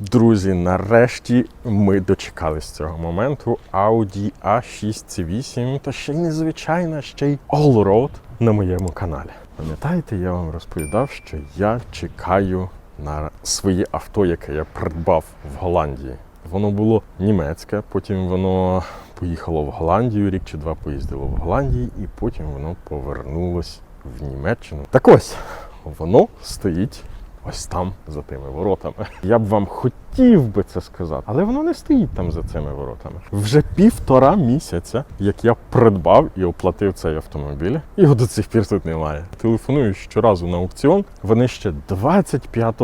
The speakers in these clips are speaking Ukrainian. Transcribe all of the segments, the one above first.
Друзі, нарешті ми дочекались цього моменту. Audi A6 C8, та ще й незвичайна, ще й Allroad на моєму каналі. Пам'ятаєте, я вам розповідав, що я чекаю на своє авто, яке я придбав в Голландії. Воно було німецьке, потім воно поїхало в Голландію, рік чи два поїздило в Голландії, і потім воно повернулось в Німеччину. Так ось, воно стоїть ось там за тими воротами. Я б вам хотів би це сказати, але воно не стоїть там за цими воротами. Вже півтора місяця, як я придбав і оплатив цей автомобіль, його до цих пір тут немає. Телефоную щоразу на аукціон. Вони ще 25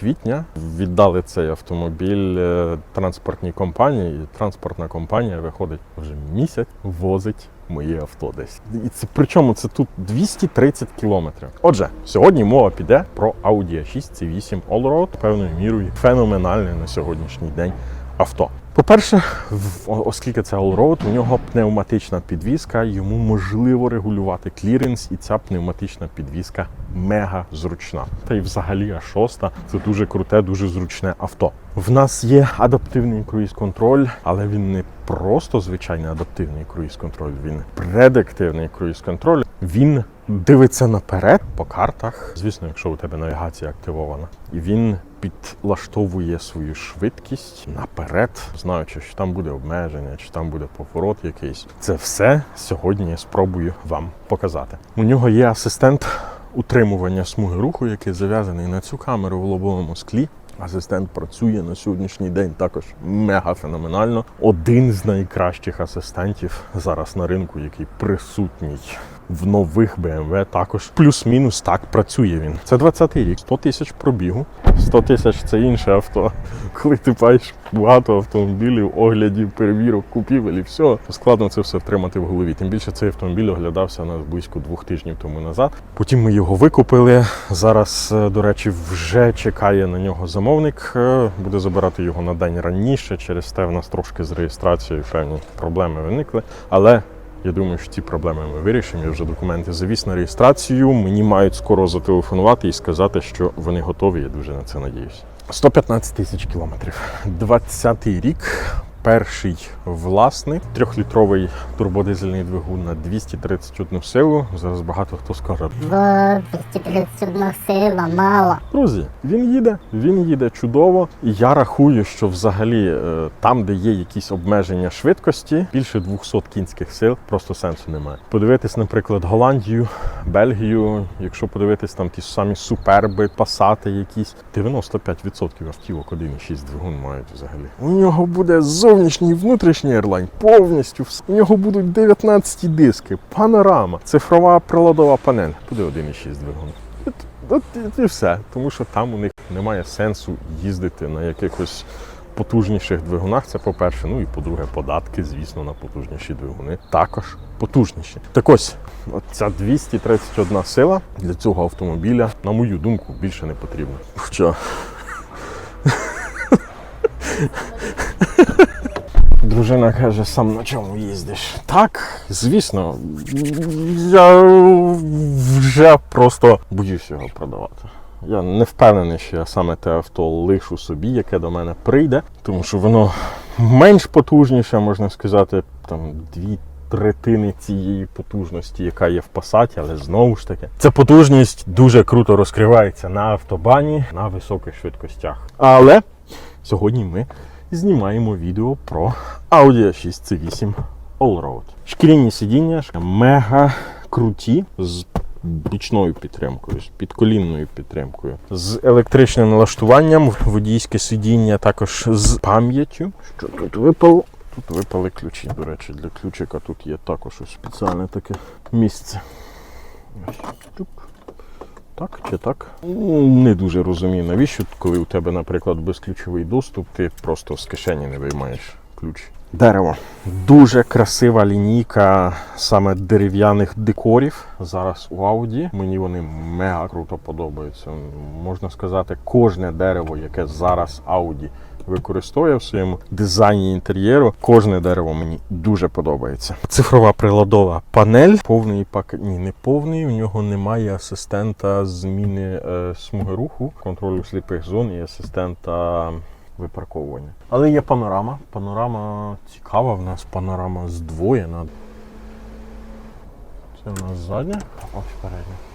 квітня віддали цей автомобіль е, транспортній компанії. І транспортна компанія виходить вже місяць, возить моє авто десь. І це причому це тут 230 кілометрів. Отже, сьогодні мова піде про Audi A6 C8 Allroad, певною мірою феноменальне на сьогоднішній день авто. По-перше, оскільки це Allroad, у нього пневматична підвізка, йому можливо регулювати кліренс, і ця пневматична підвізка мега зручна. Та й взагалі А6 це дуже круте, дуже зручне авто. В нас є адаптивний круїз-контроль, але він не просто звичайний адаптивний круїз-контроль, він предиктивний круїз-контроль. Він дивиться наперед по картах. Звісно, якщо у тебе навігація активована, і він підлаштовує свою швидкість наперед, знаючи, що там буде обмеження, чи там буде поворот якийсь. Це все сьогодні я спробую вам показати. У нього є асистент утримування смуги руху, який зав'язаний на цю камеру в лобовому склі. Асистент працює на сьогоднішній день також мега феноменально. Один з найкращих асистентів зараз на ринку, який присутній в нових BMW також. Плюс-мінус так працює він. Це 20-й рік, 100 тисяч пробігу. 100 тисяч це інше авто. Коли ти бачиш багато автомобілів, оглядів, перевірок, купівель все, складно це все втримати в голові. Тим більше цей автомобіль оглядався у нас близько двох тижнів тому назад. Потім ми його викупили. Зараз, е, до речі, вже чекає на нього замовник. Е, Буде забирати його на день раніше. Через те в нас трошки з реєстрацією певні проблеми виникли. Але я думаю, що ці проблеми ми вирішимо. Я вже документи завіз на реєстрацію. Мені мають скоро зателефонувати і сказати, що вони готові. Я дуже на це надіюсь. 115 тисяч кілометрів. 20-й рік. Перший власний трьохлітровий турбодизельний двигун на 231 силу. Зараз багато хто скаже, 231 сила, мало. Друзі, він їде, він їде чудово. І я рахую, що взагалі е, там, де є якісь обмеження швидкості, більше 200 кінських сил просто сенсу немає. Подивитись, наприклад, Голландію, Бельгію, якщо подивитись там ті самі суперби, пасати якісь, 95% автівок 1,6 двигун мають взагалі. У нього буде зовнішній і внутрішній ерлайн повністю. У нього будуть 19 диски, панорама, цифрова приладова панель. Буде 1,6 двигун. От, от і- все. Тому що там у них немає сенсу їздити на якихось потужніших двигунах. Це по-перше. Ну і по-друге, податки, звісно, на потужніші двигуни також потужніші. Так ось, от ця 231 сила для цього автомобіля, на мою думку, більше не потрібна. Що? Дружина каже, сам на чому їздиш? Так, звісно, я вже просто боюсь його продавати. Я не впевнений, що я саме те авто лишу собі, яке до мене прийде, тому що воно менш потужніше, можна сказати, там дві. Третини цієї потужності, яка є в пасаті, але знову ж таки, ця потужність дуже круто розкривається на автобані на високих швидкостях. Але сьогодні ми знімаємо відео про Audi A6 C8 Allroad. Шкіряні сидіння мега круті з бічною підтримкою, з підколінною підтримкою, з електричним налаштуванням, водійське сидіння також з пам'яттю. Що тут випало? Тут випали ключі. До речі, для ключика тут є також спеціальне таке місце. Ось. Так чи так? Ну, Не дуже розумію, навіщо, коли у тебе, наприклад, безключовий доступ, ти просто з кишені не виймаєш ключ. Дерево. Дуже красива лінійка саме дерев'яних декорів зараз у Ауді. Мені вони мега круто подобаються. Можна сказати, кожне дерево, яке зараз Audi використовує в своєму дизайні інтер'єру. Кожне дерево мені дуже подобається. Цифрова приладова панель, повний пак... Ні, не повний. У нього немає асистента зміни е, смуги руху, контролю сліпих зон і асистента випарковування. Але є панорама. Панорама цікава, в нас панорама здвоєна. Це в нас задня, ось передня.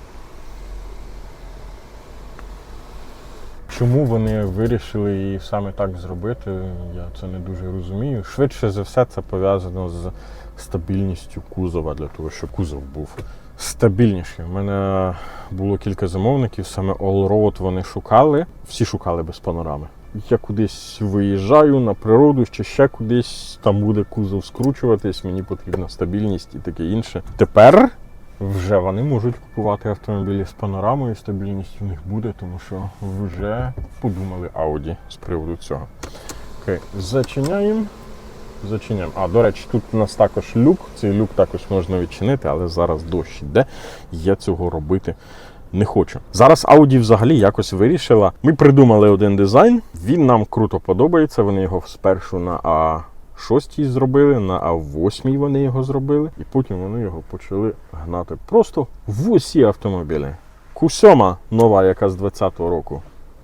Чому вони вирішили її саме так зробити, я це не дуже розумію. Швидше за все, це пов'язано з стабільністю кузова, для того, щоб кузов був стабільніший. У мене було кілька замовників, саме All Road вони шукали, всі шукали без панорами. Я кудись виїжджаю на природу чи ще кудись, там буде кузов скручуватись, мені потрібна стабільність і таке інше. Тепер вже вони можуть купувати автомобілі з панорамою, стабільність у них буде, тому що вже подумали Audi з приводу цього. Окей, зачиняємо. Зачиняємо. А, до речі, тут у нас також люк. Цей люк також можна відчинити, але зараз дощ іде. Я цього робити не хочу. Зараз Audi взагалі якось вирішила. Ми придумали один дизайн. Він нам круто подобається. Вони його спершу на А6 зробили, на А8 вони його зробили, і потім вони його почали гнати просто в усі автомобілі. Q7 нова, яка з 20-го року.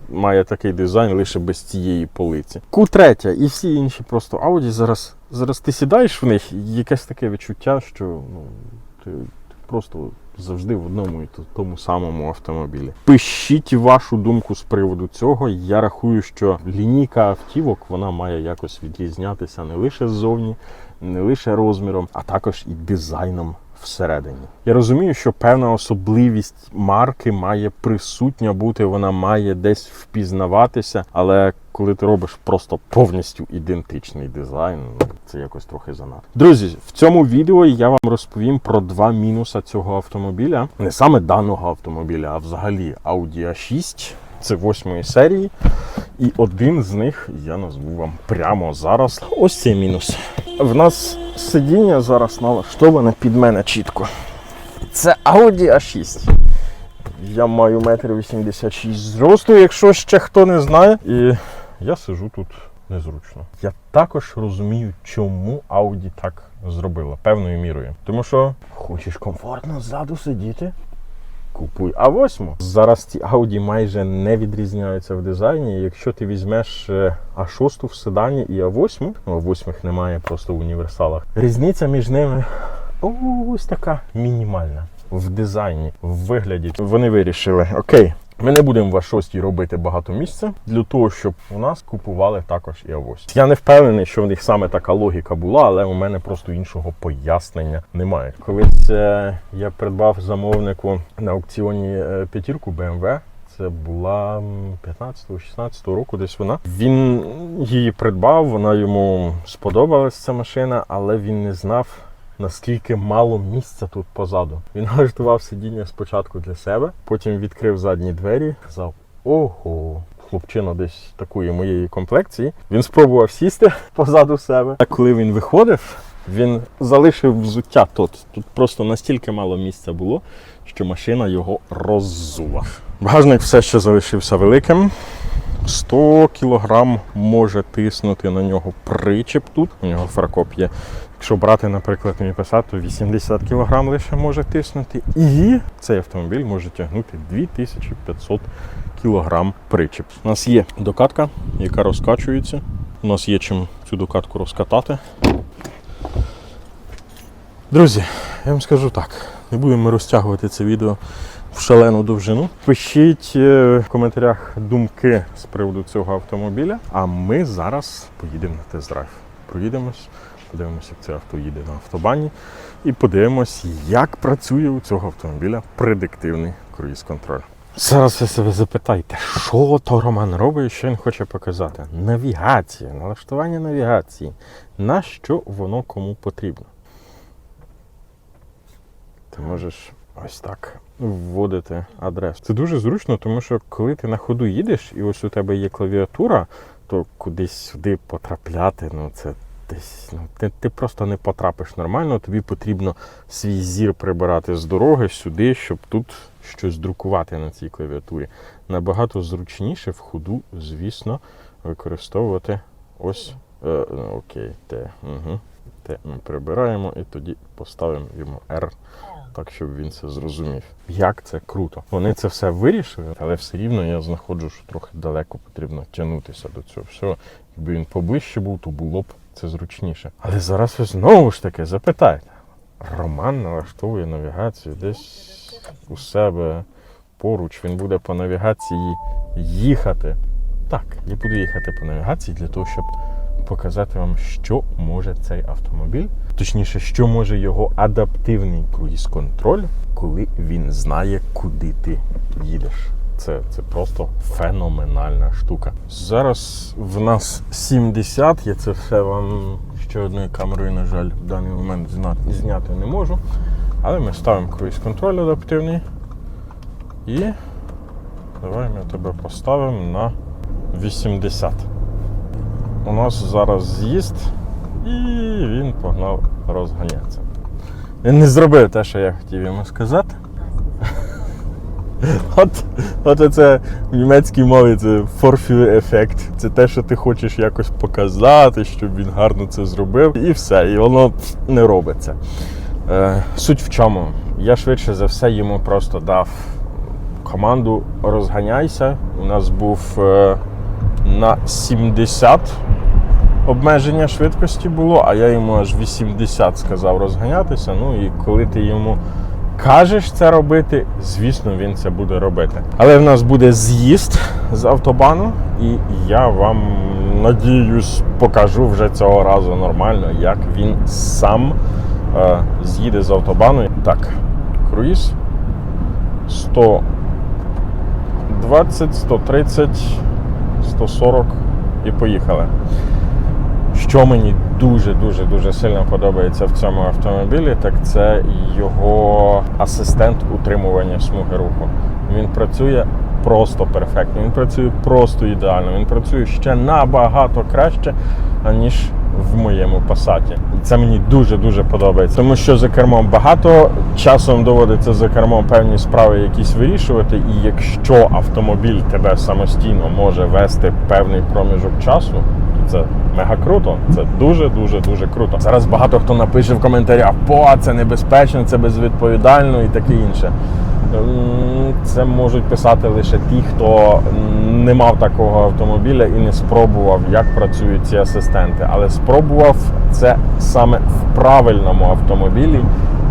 Має такий дизайн лише без цієї полиці. Q3 і всі інші просто Audi зараз. Зараз ти сідаєш в них, і якесь таке відчуття, що ну, ти, ти просто завжди в одному і тому самому автомобілі. Пишіть вашу думку з приводу цього. Я рахую, що лінійка автівок вона має якось відрізнятися не лише ззовні, не лише розміром, а також і дизайном всередині. Я розумію, що певна особливість марки має присутня бути, вона має десь впізнаватися, але коли ти робиш просто повністю ідентичний дизайн, ну, це якось трохи занадто. Друзі, в цьому відео я вам розповім про два мінуси цього автомобіля, не саме даного автомобіля, а взагалі Audi A6. Це восьмої серії, і один з них я назву вам прямо зараз. Ось цей мінус. В нас сидіння зараз налаштоване під мене чітко. Це Audi A6. Я маю метр 86 зросту, якщо ще хто не знає. І я сижу тут незручно. Я також розумію, чому Audi так зробила певною мірою. Тому що хочеш комфортно ззаду сидіти. Купуй А8. Зараз ці Audi майже не відрізняються в дизайні. Якщо ти візьмеш е, А6 в седані і А8, ну А8 немає просто в універсалах. Різниця між ними ось така мінімальна в дизайні, в вигляді. Вони вирішили, окей. Ми не будемо в А6 робити багато місця для того, щоб у нас купували також і А8. Я не впевнений, що в них саме така логіка була, але у мене просто іншого пояснення немає. Колись е, я придбав замовнику на аукціоні е, п'ятірку BMW. Це була 15-16 року, десь вона. Він її придбав, вона йому сподобалась ця машина, але він не знав, наскільки мало місця тут позаду. Він налаштував сидіння спочатку для себе, потім відкрив задні двері, сказав: Ого, хлопчина десь такої моєї комплекції. Він спробував сісти позаду себе. А коли він виходив, він залишив взуття тут. Тут просто настільки мало місця було, що машина його роззула. Багажник все ще залишився великим. 100 кг може тиснути на нього причеп тут. У нього фаркоп є. Якщо брати, наприклад, мій Passat, то 80 кг лише може тиснути. І цей автомобіль може тягнути 2500 кг причеп. У нас є докатка, яка розкачується. У нас є чим цю докатку розкатати. Друзі, я вам скажу так, не будемо розтягувати це відео в шалену довжину. Пишіть е, в коментарях думки з приводу цього автомобіля. А ми зараз поїдемо на тест-драйв. Проїдемось, подивимося, як це авто їде на автобані, і подивимось, як працює у цього автомобіля предиктивний круїз-контроль. Зараз ви себе запитайте, що то Роман робить, що він хоче показати? Навігація, налаштування навігації. На що воно кому потрібно? Ти можеш ось так вводити адресу. Це дуже зручно, тому що коли ти на ходу їдеш, і ось у тебе є клавіатура, то кудись сюди потрапляти, ну це десь ну, ти, ти просто не потрапиш нормально. Тобі потрібно свій зір прибирати з дороги сюди, щоб тут щось друкувати на цій клавіатурі. Набагато зручніше в ходу, звісно, використовувати ось е, ну, окей, те. Угу. Те ми прибираємо і тоді поставимо йому R так щоб він це зрозумів. Як це круто. Вони це все вирішили, але все рівно я знаходжу, що трохи далеко потрібно тягнутися до цього всього. Якби він поближче був, то було б це зручніше. Але зараз ви знову ж таки запитаєте. Роман налаштовує навігацію десь у себе поруч. Він буде по навігації їхати. Так, я буду їхати по навігації для того, щоб показати вам, що може цей автомобіль, точніше, що може його адаптивний круїз-контроль, коли він знає, куди ти їдеш. Це, це просто феноменальна штука. Зараз в нас 70, я це все вам ще одною камерою, на жаль, в даний момент зняти не можу. Але ми ставимо круїз-контроль адаптивний. І давай ми тебе поставимо на 80. У нас зараз з'їзд, і він погнав розганятися. Він не зробив те, що я хотів йому сказати. От, от це в німецькій мові це ефект. Це те, що ти хочеш якось показати, щоб він гарно це зробив, і все, і воно не робиться. Е, суть в чому? Я швидше за все йому просто дав команду розганяйся. У нас був е, на 70 обмеження швидкості було, а я йому аж 80 сказав розганятися. Ну і коли ти йому кажеш це робити, звісно, він це буде робити. Але в нас буде з'їзд з автобану, і я вам надіюсь, покажу вже цього разу нормально, як він сам е, з'їде з автобану. Так, круїз 120, 130, 140 і поїхали. Що мені дуже-дуже дуже сильно подобається в цьому автомобілі, так це його асистент утримування смуги руху. Він працює просто перфектно, він працює просто ідеально, він працює ще набагато краще, аніж в моєму пасаті. Це мені дуже-дуже подобається, тому що за кермом багато часом доводиться за кермом певні справи якісь вирішувати, і якщо автомобіль тебе самостійно може вести певний проміжок часу, то це мега круто. Це дуже дуже дуже круто. Зараз багато хто напише в коментарях: по це небезпечно, це безвідповідально і таке інше. Це можуть писати лише ті, хто не мав такого автомобіля і не спробував, як працюють ці асистенти. Але спробував це саме в правильному автомобілі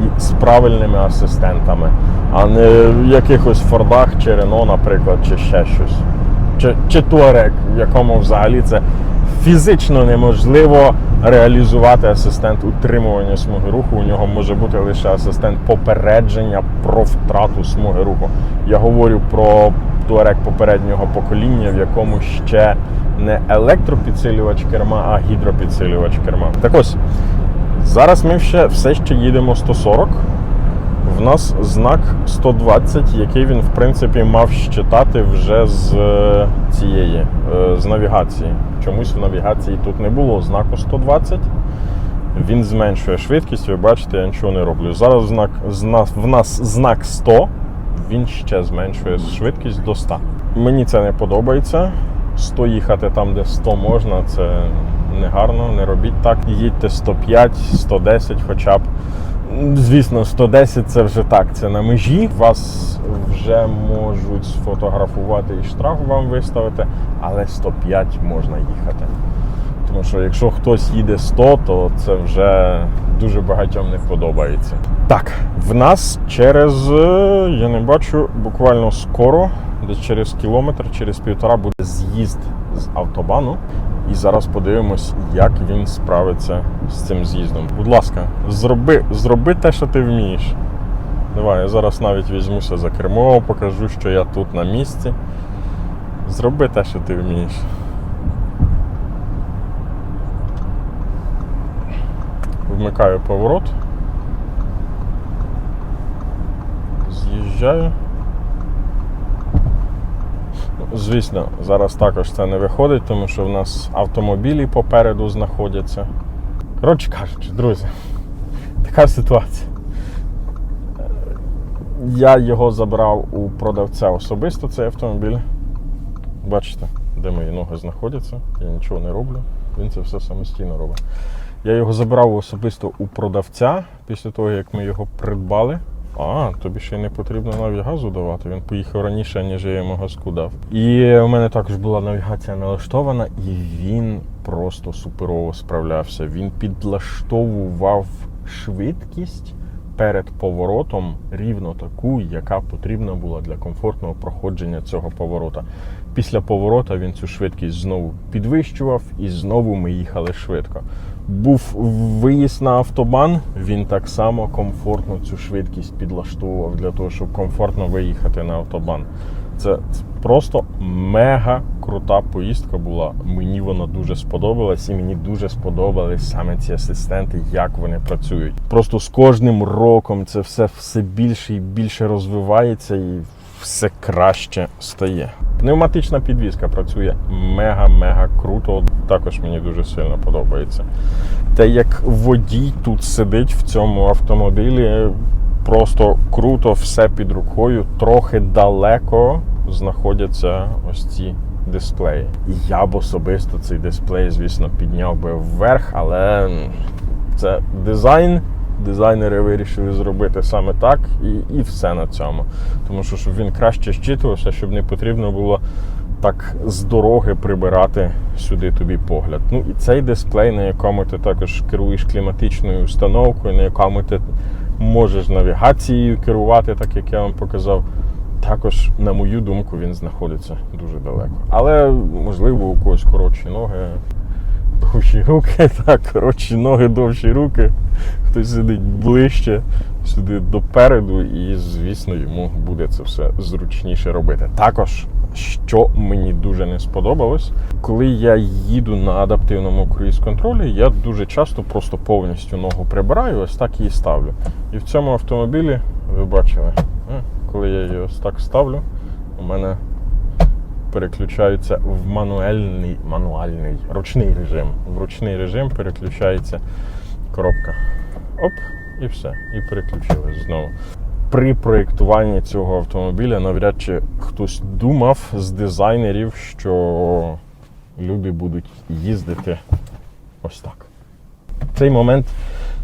і з правильними асистентами, а не в якихось Фордах чи Рено, наприклад, чи ще щось. Чи, чи Туарек, в якому взагалі це фізично неможливо реалізувати асистент утримування смуги руху. У нього може бути лише асистент попередження про втрату смуги руху. Я говорю про туарек попереднього покоління, в якому ще не електропідсилювач керма, а гідропідсилювач керма. Так ось, зараз ми ще все ще їдемо 140. В нас знак 120, який він в принципі мав щитати вже з е, цієї е, з навігації. Чомусь в навігації тут не було знаку 120. Він зменшує швидкість, ви бачите, я нічого не роблю. Зараз знак, в нас знак 100, він ще зменшує швидкість до 100. Мені це не подобається. 100 їхати там, де 100 можна, це не гарно, не робіть так. Їдьте 105, 110 хоча б. Звісно, 110 це вже так, це на межі. Вас вже можуть сфотографувати і штраф вам виставити, але 105 можна їхати. Тому що якщо хтось їде 100, то це вже дуже багатьом не подобається. Так, в нас через, е, я не бачу, буквально скоро, десь через кілометр, через півтора буде з'їзд з автобану. І зараз подивимось, як він справиться з цим з'їздом. Будь ласка, зроби, зроби те, що ти вмієш. Давай, я зараз навіть візьмуся за кермо, покажу, що я тут на місці. Зроби те, що ти вмієш. Вмикаю поворот. З'їжджаю. Звісно, зараз також це не виходить, тому що в нас автомобілі попереду знаходяться. Коротше кажучи, друзі, така ситуація. Я його забрав у продавця особисто, цей автомобіль. Бачите, де мої ноги знаходяться, я нічого не роблю, він це все самостійно робить. Я його забрав особисто у продавця після того, як ми його придбали. А, тобі ще не потрібно навіть газу давати. Він поїхав раніше, ніж я йому газку дав. І у мене також була навігація налаштована, і він просто суперово справлявся. Він підлаштовував швидкість перед поворотом рівно таку, яка потрібна була для комфортного проходження цього поворота. Після поворота він цю швидкість знову підвищував, і знову ми їхали швидко. Був виїзд на автобан, він так само комфортно цю швидкість підлаштовував для того, щоб комфортно виїхати на автобан. Це просто мега крута поїздка була. Мені вона дуже сподобалась, і мені дуже сподобались саме ці асистенти, як вони працюють. Просто з кожним роком це все все більше і більше розвивається і все краще стає. Пневматична підвізка працює мега-мега круто. Також мені дуже сильно подобається. Те, як водій тут сидить в цьому автомобілі, просто круто, все під рукою, трохи далеко знаходяться ось ці дисплеї. Я б особисто цей дисплей, звісно, підняв би вверх, але це дизайн. Дизайнери вирішили зробити саме так, і, і все на цьому. Тому що щоб він краще щитувався, щоб не потрібно було так з дороги прибирати сюди тобі погляд. Ну і цей дисплей, на якому ти також керуєш кліматичною установкою, на якому ти можеш навігацією керувати, так як я вам показав. Також, на мою думку, він знаходиться дуже далеко. Але можливо у когось коротші ноги, довші руки, так, коротші ноги, довші руки. Хтось сидить ближче сюди допереду, і, звісно, йому буде це все зручніше робити. Також, що мені дуже не сподобалось, коли я їду на адаптивному круїз-контролі, я дуже часто просто повністю ногу прибираю, ось так її ставлю. І в цьому автомобілі, ви бачили, коли я її ось так ставлю, у мене переключаються в мануальний, мануальний ручний режим. В ручний режим переключається коробка. Оп, і все. І переключилась знову. При проєктуванні цього автомобіля навряд чи хтось думав з дизайнерів, що люди будуть їздити ось так. Цей момент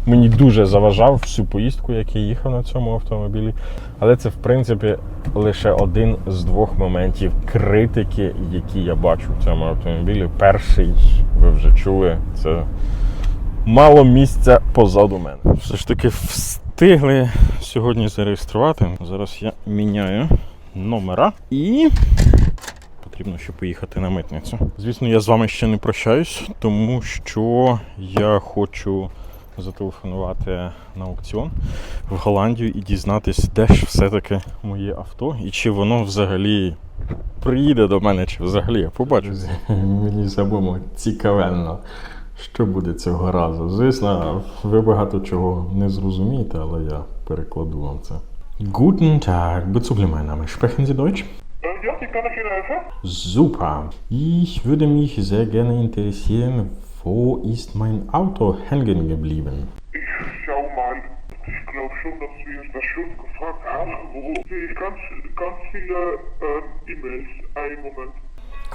мені дуже заважав всю поїздку, як я їхав на цьому автомобілі. Але це, в принципі, лише один з двох моментів критики, які я бачу в цьому автомобілі. Перший, ви вже чули, це мало місця позаду мене. Все ж таки встигли сьогодні зареєструвати. Зараз я міняю номера і потрібно ще поїхати на митницю. Звісно, я з вами ще не прощаюсь, тому що я хочу зателефонувати на аукціон в Голландію і дізнатись, де ж все-таки моє авто і чи воно взагалі приїде до мене, чи взагалі я побачу. Мені самому цікавенно. Що буде цього разу? Звісно, ви багато чого не зрозумієте, але я перекладу вам це. Guten Tag, bezüglich mein Name. Sprechen Sie Deutsch? Äh, ja, wie kann ich Ihnen helfen? Super. Ich würde mich sehr gerne interessieren, wo ist mein Auto hängen geblieben? Ich schau mal. Ich glaube schon, dass wir das schon gefragt haben. Wo sehe ich ganz, ganz viele ähm, E-Mails. Einen Moment.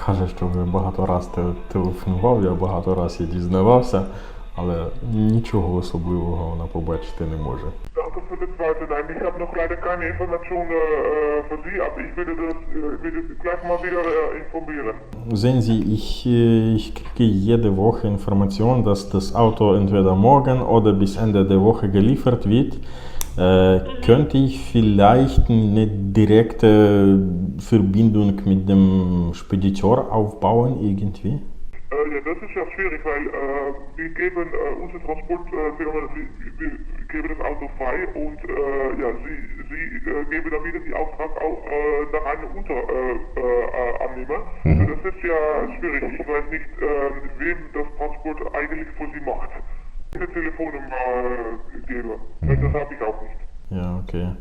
Каже, що ви багато раз те- телефонував, я багато раз я дізнавався, але нічого особливого вона побачити не може. Danke für das zweite. Nein, ich habe noch leider keine Informationen äh, für Sie, aber ich werde das äh, werde gleich mal wieder äh, informieren. Sehen Sie, ich, äh, ich kriege jede Woche Information, dass das Auto entweder morgen oder bis Ende der Woche geliefert wird. Äh, könnte ich vielleicht eine direkte Verbindung mit dem Spediteur aufbauen irgendwie? Äh, ja, das ist ja schwierig, weil äh, wir geben äh, unsere Transportfirma, wir, wir geben das Auto frei und äh, ja, Sie, Sie äh, geben dann wieder die Auftrag auch äh, nach einem Unterannehmer. Äh, äh, Das ist ja schwierig. Ich weiß nicht, äh, wem das Transport eigentlich für Sie macht. Die Telefonnummer äh, gebe. Das habe ich auch nicht. Ja, okay.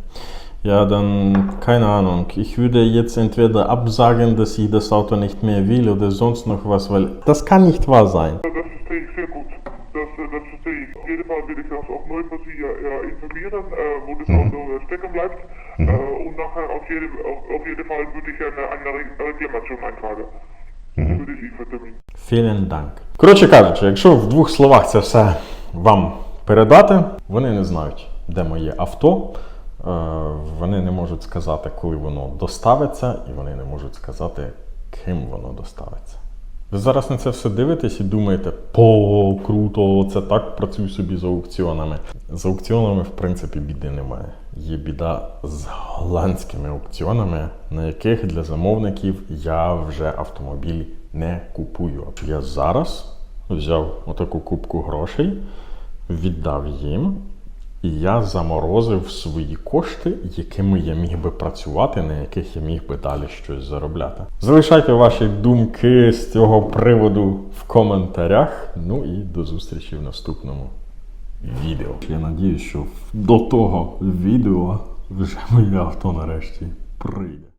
Ja, dann keine Ahnung. Ich würde jetzt entweder absagen, dass ich das Auto nicht mehr will oder sonst noch was, weil das kann nicht wahr sein. Das verstehe ich sehr gut. Das, äh, das verstehe ich. Auf jeden Fall will ich das auch neu für Sie äh, informieren, äh, wo das Auto äh, stecken bleibt. Äh, und nachher auf jeden, auf, auf jeden Fall würde ich eine, eine Re- Reklamation eintragen. Für den Liefertermin. Vielen Dank. Коротше кажучи, якщо в двох словах це все вам передати, вони не знають, де моє авто. Вони не можуть сказати, коли воно доставиться, і вони не можуть сказати, ким воно доставиться. Ви зараз на це все дивитесь і думаєте, по круто, це так працюю собі з аукціонами. З аукціонами, в принципі, біди немає. Є біда з голландськими аукціонами, на яких для замовників я вже автомобіль не купую. Я зараз взяв отаку кубку грошей, віддав їм, і я заморозив свої кошти, якими я міг би працювати, на яких я міг би далі щось заробляти. Залишайте ваші думки з цього приводу в коментарях. Ну і до зустрічі в наступному відео. Я надію, що до того відео вже моє авто нарешті прийде.